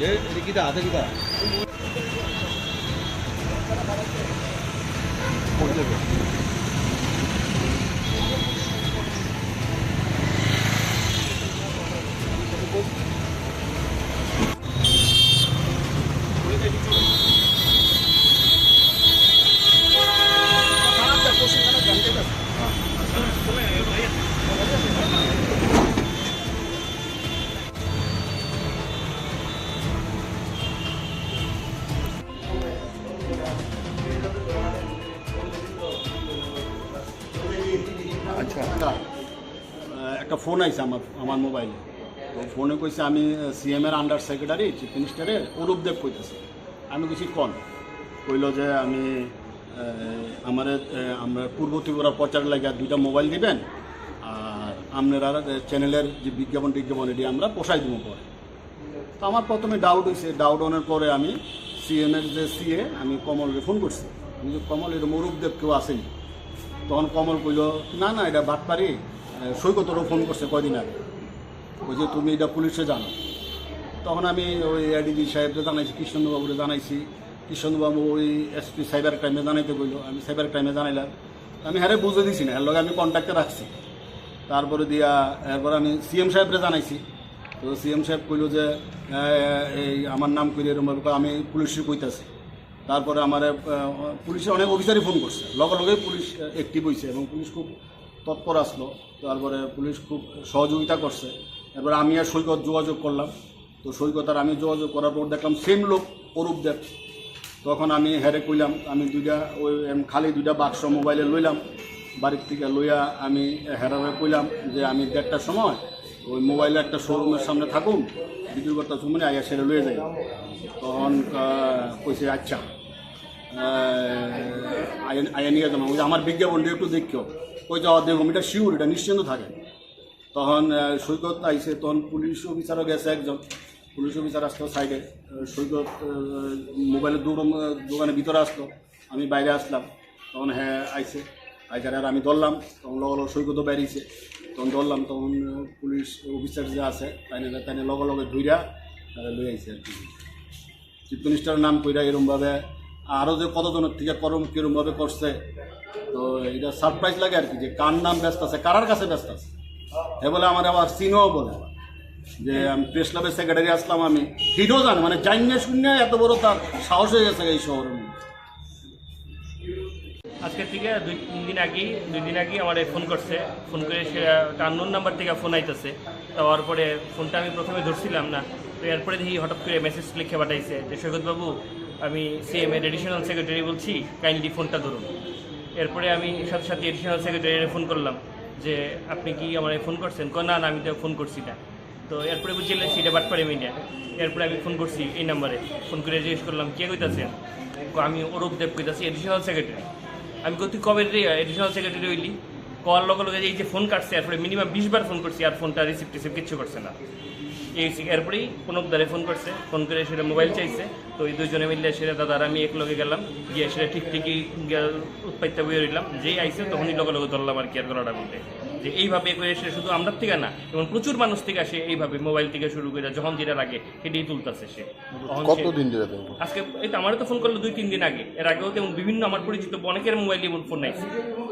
얘 애기다 아들이다. 어, একটা ফোন আইছে আমার আমার মোবাইলে তো ফোনে কইছে, আমি সিএম এর আন্ডার সেক্রেটারি চিফ মিনিস্টারের অরূপ দেব কইতেছি। আমি কিছু কন? কইল যে, আমি আমার আমরা পূর্ব ত্রিপুরা প্রচার লাগে দুইটা মোবাইল দিবেন, আর আপনারা চ্যানেলের যে বিজ্ঞাপন টিজ্ঞাপন, এটি আমরা পোষাই দেবো পরে। তো আমার প্রথমে ডাউট হয়েছে ডাউট অনের পরে আমি সিএম এর যে সিএ আমি কমলকে ফোন করছি। আমি কমল, এরকম অরূপ দেব কেউ আসেনি তখন কমল কইল, না না, এটা বাটপারি। সৈকতরও ফোন করছে কয়দিন আগে। ওই যে তুমি এটা পুলিশে জানো। তখন আমি ওই এডিজি সাহেবকে জানাইছি কৃষ্ণবাবুরে জানাইছি। কৃষ্ণবাবু ওই এসপি সাইবার ক্রাইমে জানাইতে কইল। আমি সাইবার ক্রাইমে জানাইলাম। আমি হ্যাঁ বুঝে দিছি না, এর লগে আমি কন্ট্যাক্টে রাখছি। তারপরে দিয়া, এরপর আমি সিএম সাহেবরে জানাইছি। তো সিএম সাহেব কইল যে এই আমার নাম এরকম ভাবে আমি পুলিশে কইতাছি। তারপরে আমার পুলিশে অনেক অফিসারই ফোন করছে। লগে লগে পুলিশ অ্যাক্টিভ হয়েছে এবং পুলিশ খুব তৎপর আসলো, তারপরে পুলিশ খুব সহযোগিতা করছে। এরপরে আমি আর সৈকত যোগাযোগ করলাম। তো সৈকত আর আমি যোগাযোগ করার পর দেখলাম সেম লোক অরূপ দেব। তখন আমি হেরে কইলাম, আমি দুইটা ওই খালি দুইটা বাক্স মোবাইলে লইলাম। বাড়ির থেকে লইয়া আমি হেরারে কইলাম যে আমি দেড়টার সময় ওই মোবাইলে একটা শোরুমের সামনে থাকুন বিক্রি করতে সময় আইয়া সেরে লয়ে যাই তখন কইছে আচ্ছা আইয়া নিয়ে যাব আমার বিজ্ঞাপনটা একটু দেখিও। ওই যাওয়া দেখুন এটা শিওর এটা নিশ্চিন্ত থাকে। তখন সৈকত আইসে তখন পুলিশ অফিসারও গেছে একজন। পুলিশ অফিসার আসলো সাইডে সৈকত মোবাইলের দৌড় দোকানের ভিতরে আসলো। আমি বাইরে আসলাম। তখন হ্যাঁ আইসে আইসার আর আমি ধরলাম। তখন লগে লগে সৈকতও বেরিয়েছে। তখন ধরলাম, তখন পুলিশ অফিসার যে আছে তাই না তাই লগে লগে ধুইরা লই আইসে আর কি। মিনিস্টারের নাম কইরা এরমভাবে আরও যে কতজনের থেকে করম, কীরমভাবে করছে তো এটা সারপ্রাইজ লাগে আর কি যে কার নাম ব্যস্ত আছে, কারার কাছে ব্যস্ত আছে? এ বলে আমার আবার চিনও বলে। যে আমি প্রেস ক্লাবের সেক্রেটারি আসলাম আমি। হিডও জান মানে জান্য শূন্য এত বড় তার সাহস হয়ে গেছে এই শহরের মধ্যে। আজকে থেকে দুই, তিন দিন আগেই, দুই দিন আগেই আমার ফোন করছে। ফোন করে সে টান্নুর নাম্বার থেকে ফোন আইতেছে। তার পরে ফোনটা আমি প্রথমে ধরছিলাম না। তো এরপরে দেখি হঠাৎ করে মেসেজ লিখে পাঠাইছে যে, সৈকতবাবু, আমি সিএম এর এডিশনাল সেক্রেটারি বলছি কাইন্ডলি ফোনটা ধরুন। এরপরে আমি সাথে সাথে এডিশনাল সেক্রেটারি ফোন করলাম যে, আপনি কি আমার ফোন করছেন? না না, আমি তো ফোন করছি না। তো এরপরে বুঝছিলেন সেটা বাট পারে মিডিয়া এরপরে আমি ফোন করছি এই নাম্বারে ফোন করে জিজ্ঞেস করলাম, কে কইতাছেন? আমি অরূপ দেব কইতাছি এডিশনাল সেক্রেটারি আমি কত কবে এডিশনাল সেক্রেটারি হইলি? কল লগে লগে এই যে ফোন কাটছে এরপরে মিনিমাম বিশ বার ফোন করছি, আর ফোনটা রিসিভ টিসিভ কিচ্ছু করছে না। এই এরপরেই কোনো দ্বারে ফোন করছে, ফোন করে সেটা মোবাইল চাইছে। তো এই দুজনে মিললে সেটা দাদার আমি এক লগে গেলাম, গিয়ে সেটা ঠিক ঠিকই উৎপাদিত হয়ে রইলাম। যেই আইসে তখনই লগে লগে ধরলাম আর কি, আর গলাটা বলতে যে এইভাবে করে সে শুধু আমরা থেকে না এবং প্রচুর মানুষ থেকে আসে এইভাবে মোবাইল থেকে শুরু করে যখন যেটা লাগে সেটাই তুলতেছে সে। কতদিন ধরে আজকে এই তো আমারও তো ফোন করল দুই তিন দিন আগে। এর আগেও তেমন বিভিন্ন আমার পরিচিত অনেকের মোবাইল এমন ফোন নাইছে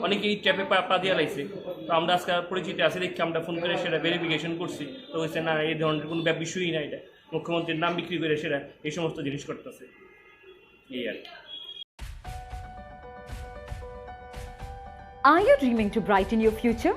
অনেকে এই ট্যাপে পা পা দিয়ে লাইছে। তো আমরা আজকে পরিচিত আছে দেখি আমরা ফোন করে সেটা ভেরিফিকেশন করছি। তো হয়েছে না এই ধরনের কোনো ব্যাপ বিষয়ই না এটা। মুখ্যমন্ত্রীর নাম বিক্রি করে সেটা এই সমস্ত জিনিস করতেছে। এই আর Are you dreaming to brighten your future?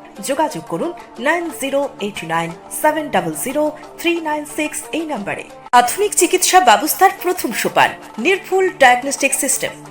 যোগাযোগ করুন nine zero eight nine seven double zero three nine six এই নম্বরে। আধুনিক চিকিৎসা ব্যবস্থার প্রথম সোপান, নির্ভুল ডায়াগনস্টিক সিস্টেম।